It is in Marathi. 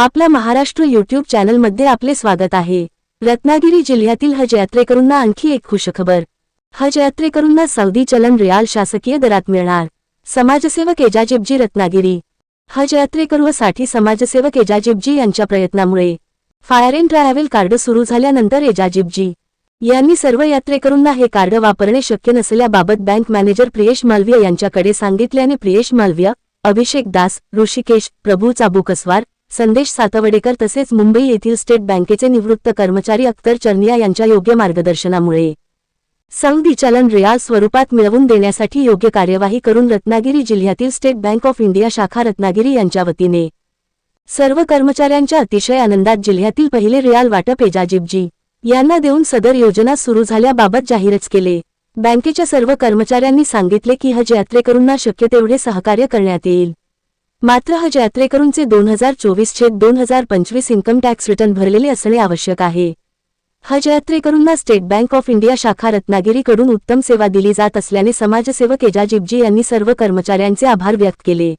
आपल्या महाराष्ट्र युट्यूब चॅनलमध्ये आपले स्वागत आहे. रत्नागिरी जिल्ह्यातील हज यात्रेकरूंना आणखी एक खुशखबर. हज यात्रेकरूंना सौदी चलन रियाल शासकीय दरात मिळणार. समाजसेवक एजाजिबजी रत्नागिरी. हज यात्रेकरूसाठी समाजसेवक एजाजिबजी यांच्या प्रयत्नामुळे. फायर अँड ट्रॅव्हल कार्ड सुरू झाल्यानंतर एजाजिबजी यांनी सर्व यात्रेकरूंना हे कार्ड वापरणे शक्य नसल्याबाबत बँक मॅनेजर प्रियेश मालवीय यांच्याकडे सांगितल्याने प्रियेश मालवीय अभिषेक दास ऋषिकेश प्रभू चाबुकस्वार संदेश सातवडेकर तसेच मुंबई येथील स्टेट बँकेचे निवृत्त कर्मचारी अख्तर चर्निया यांच्या योग्य मार्गदर्शनामुळे. सौदी चलन रियाल स्वरूपात मिळवून देण्यासाठी योग्य कार्यवाही करून रत्नागिरी जिल्ह्यातील स्टेट बँक ऑफ इंडिया शाखा रत्नागिरी यांच्या वतीने. सर्व कर्मचाऱ्यांच्या अतिशय आनंदात जिल्ह्यातील पहिले रियाल वाटप एजाजिबजी यांना देऊन सदर योजना सुरू झाल्याबाबत जाहीरच केले. बँकेच्या सर्व कर्मचाऱ्यांनी सांगितले की हज यात्रेकरूंना शक्य तेवढे सहकार्य करण्यात येईल. मात्र हज यात्रेकरूंचे दोन हजार चोवीस छेद दोन हजार पंचवीस इन्कम टॅक्स रिटर्न भरलेले असणे आवश्यक आहे. हज यात्रेकरूंना स्टेट बँक ऑफ इंडिया शाखा रत्नागिरीकडून उत्तम सेवा दिली जात असल्याने समाजसेवक एजाजिबजी यांनी सर्व कर्मचाऱ्यांचे आभार व्यक्त केले.